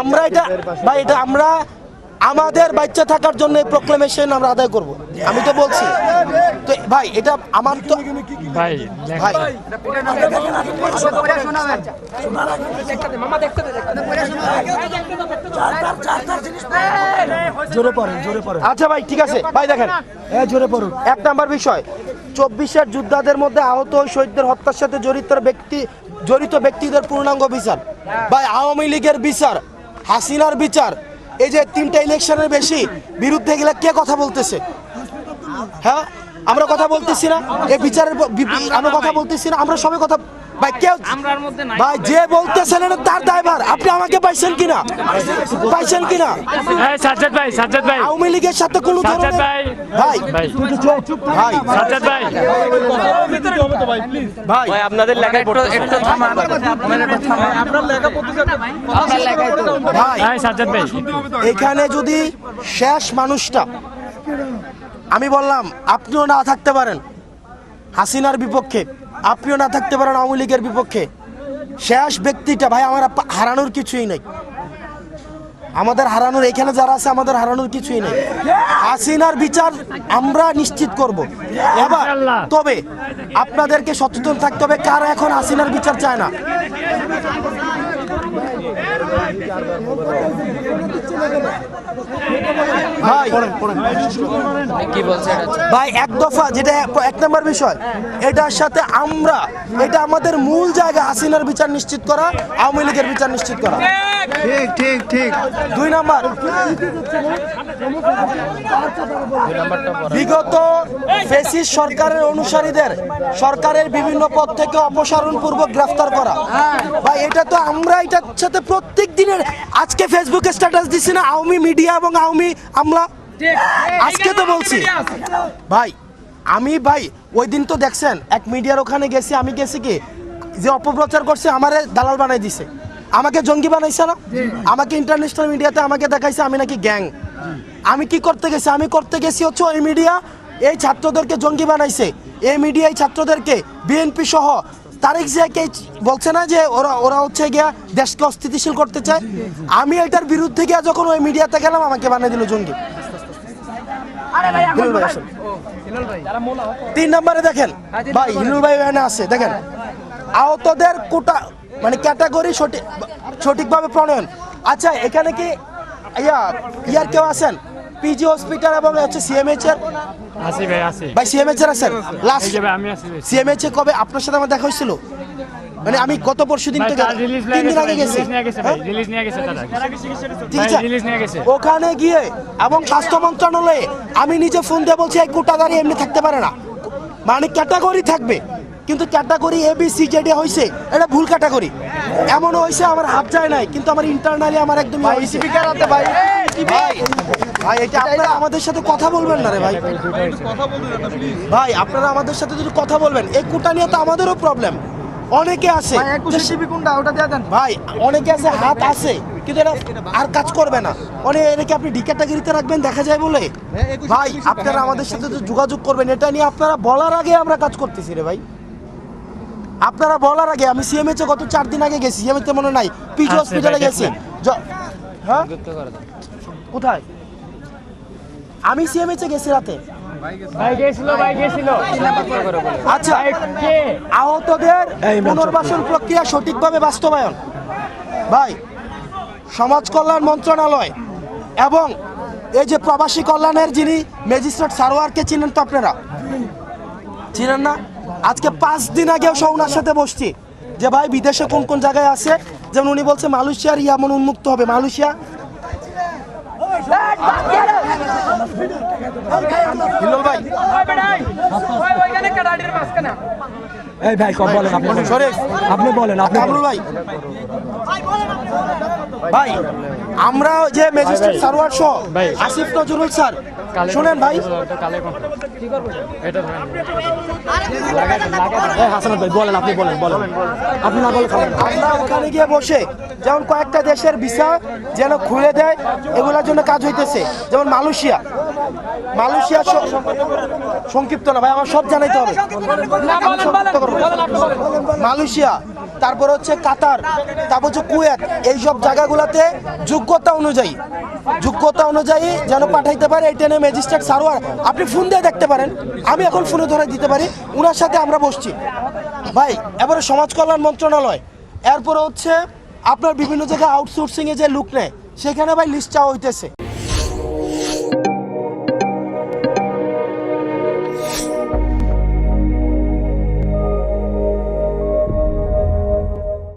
আমরা এটা ভাই এটা আমরা আমাদের বাচ্চা থাকার জন্য এই প্রোক্লেমেশন আমরা আদায় করব। আমি তো বলছি। তো ভাই এটা আমার তো ভাই ভাই। জোরে পড়েন জোরে পড়েন। আচ্ছা ভাই ঠিক আছে। ভাই দেখেন। হ্যাঁ জোরে পড়ুন। এক নাম্বার বিষয় চব্বিশের যোদ্ধাদের মধ্যে আহত ও শহীদদের হত্যার সাথে জড়িত ব্যক্তি জড়িত ব্যক্তিদের পূর্ণাঙ্গ বিচার বা আওয়ামী লীগের বিচার, হাসিনার বিচার, এই যে তিনটা ইলেকশনের বেশি বিরুদ্ধে গেলে কে কথা বলতেছে? হ্যাঁ? আমরা কথা বলতেছি না। এই বিচারের আমরা কথা বলতেছি না। আমরা সবাই কথা ভাই কেউ ভাই যে বলতেছেন এটা তার দায়ভার। আপনি আমাকে পাইছেন কিনা? পাইছেন কিনা? এই সাজ্জাদ ভাই সাজ্জাদ ভাই। আওয়ামী লীগের সাথে কোনো ধরনের ভাই। ভাই। ভাই। ভাই। সাজ্জাদ ভাই। ভাই। ভাই আপনাদের লেখায় একটু একটু থামান। ভাই। ভাই সাজ্জাদ ভাই। এখানে যদি শেষ মানুষটা আমি বললাম আপনিও না থাকতে পারেন। হাসিনার বিপক্ষে। আপনিও না থাকতে পারেন আওয়ামী লীগের বিপক্ষে। শেষ ব্যক্তিটা ভাই আমার হারানোর কিছুই নেই। আমাদের হারানোর, এখানে যারা আছে, আমাদের হারানোর কিছুই নেই। হাসিনার বিচার আমরা নিশ্চিত করব। এবার, তবে আপনাদেরকে সচেতন থাকতে হবে, কারা এখন হাসিনার বিচার চায় না? ভাই কি বলছে ভাই এক দফা যেটা এক নম্বর বিষয় এটার সাথে আমরা এটা আমাদের মূল জায়গা হাসিনার বিচার নিশ্চিত করা আওয়ামী লীগের বিচার নিশ্চিত করা। ঠিক ঠিক ঠিক। দুই নাম্বার বিগত ফেসিস সরকারের অনুসারীদের সরকারের বিভিন্ন পদ থেকে অপসারণ পূর্বক গ্রেফতার করা। ভাই এটা তো আমরা এটার সাথে প্রত্যেক দিনের আজকে ফেসবুকে স্ট্যাটাস দিছি না আওয়ামী মিডিয়া এবং আওয়ামী আমলা আজকে তো বলছি। ভাই আমি ভাই ওই দিন তো দেখছেন এক মিডিয়ার ওখানে গেছি আমি গেছি কি যে অপপ্রচার করছে আমারে দালাল বানাই দিছে। আমাকে জঙ্গি বানাইছে না? আমাকে ইন্টারন্যাশনাল মিডিয়াতে আমাকে দেখাইছে আমি নাকি গ্যাং আমি কি করতে গেছি? আমি করতে গেছি হচ্ছে ওই মিডিয়া এই ছাত্রদেরকে জঙ্গি বানাইছে। এই মিডিয়া এই ছাত্রদেরকে বিএনপি সহ তারেক জিয়াকে বলছে না যে ওরা ওরা হচ্ছে গিয়া দেশকে অস্থিতিশীল করতে চায়? আমি এটার বিরুদ্ধে গিয়া যখন ওই মিডিয়াতে গেলাম আমাকে বানিয়ে দিল জঙ্গি। হিলুল ভাই আসুন। তিন নম্বরে দেখেন। ভাই হিলুল ভাই এখানে আছে দেখেন। আহতদের কোটা মানে ক্যাটাগরি সঠিক সঠিকভাবে প্রণয়ন। আচ্ছা এখানে কি ইয়া ইয়ার কেউ আছেন? পিজি হসপিটাল এবং হচ্ছে সিএমএইচ এর? আসি ভাই আসি। ভাই সিএমএইচ এর আছেন? লাস্ট আমি আসি সিএমএইচ এ কবে আপনার সাথে আমার দেখা হয়েছিল? মানে আমি গত পরশু দিন থেকে তিন দিন আগে গেছি। রিলিজ নিয়ে গেছে ভাই? রিলিজ নিয়ে গেছে তারা। ঠিক আছে রিলিজ নিয়ে গেছে। ওখানে গিয়ে এবং স্বাস্থ্য মন্ত্রণালয়ে আমি নিজে ফোন দিয়ে বলছি এক এই কোটাদারি এমনি থাকতে পারে না। মানে ক্যাটাগরি থাকবে কিন্তু ক্যাটাগরি এ বি সি জেডি হয়েছে এটা ভুল ক্যাটাগরি এমন হয়েছে আমার হাত যায় নাই কিন্তু আমার ইন্টারনালি আমার একদম ভাই ভাই। ভাই? এটা আপনারা আমাদের সাথে কথা বলবেন না রে ভাই। ভাই আপনারা আমাদের সাথে যদি কথা বলবেন এই কোটা নিয়ে তো আমাদেরও প্রবলেম অনেকে আছে। ভাই অনেকে আছে হাত আছে কিন্তু এটা আর কাজ করবে না। অনেক এটাকে আপনি ডি ক্যাটাগরিতে রাখবেন দেখা যায় বলে? ভাই আপনারা আমাদের সাথে তো যোগাযোগ করবেন এটা নিয়ে আপনারা বলার আগে আমরা কাজ করতেছি রে ভাই। আপনারা বলার আগে আমি সিএমএচ গত চার দিন আগে গেছি সিএমএচ মনে নাই পিজি আচ্ছা, হসপিটালে গেছি। হ্যাঁ? কোথায়? আমি সিএমএচ এ গেছি রাতে। আচ্ছা আহতদের পুনর্বাসন প্রক্রিয়া সঠিকভাবে বাস্তবায়ন। ভাই সমাজ কল্যাণ মন্ত্রণালয় এবং এই যে প্রবাসী কল্যাণের যিনি ম্যাজিস্ট্রেট সারোয়ারকে চিনেন তো আপনারা? চিনেন না? আজকে পাঁচ দিন আগেও সৌনার সাথে বসছি। যে ভাই বিদেশে কোন কোন জায়গায় আছে? যেমন উনি বলছে মালয়েশিয়ার ইয়ামন উন্মুক্ত হবে। মালয়েশিয়া এই ভাই কব বলেন আপনি সরেশ আপনি বলেন আপনি ভাই ভাই আমরা যে ম্যাজিস্ট্রেট সারোয়ার সহ আসিফ নজরুল স্যার শুনেন ভাই। হাসানাত ভাই বলেন আপনি বলেন বলেন। আপনি না বলে আমরা ওখানে গিয়ে বসে যেমন কয়েকটা দেশের ভিসা যেন খুলে দেয় এগুলোর জন্য কাজ হইতেছে। যেমন মালয়েশিয়া। সংক্ষিপ্ত না ভাই আমার সব জানাইতে হবে। মালয়েশিয়া। তারপর হচ্ছে কাতার, তারপর হচ্ছে কুয়েত। এইসব জায়গাগুলোতে যোগ্যতা অনুযায়ী যোগ্যতা অনুযায়ী যেন পাঠাইতে পারে এই ট্রেনে ম্যাজিস্ট্রেট সারোয়ার আপনি ফোন দিয়ে দেখতে পারেন, আমি এখন ফোনে ধরে দিতে পারি ওনার সাথে আমরা বসছি। ভাই, এবারে সমাজ কল্যাণ মন্ত্রণালয়, এরপরে হচ্ছে আপনার বিভিন্ন জায়গায় আউটসোর্সিংয়ে যে লুক নেয়, সেখানে ভাই লিস্ট চাওয়া হইতেছে।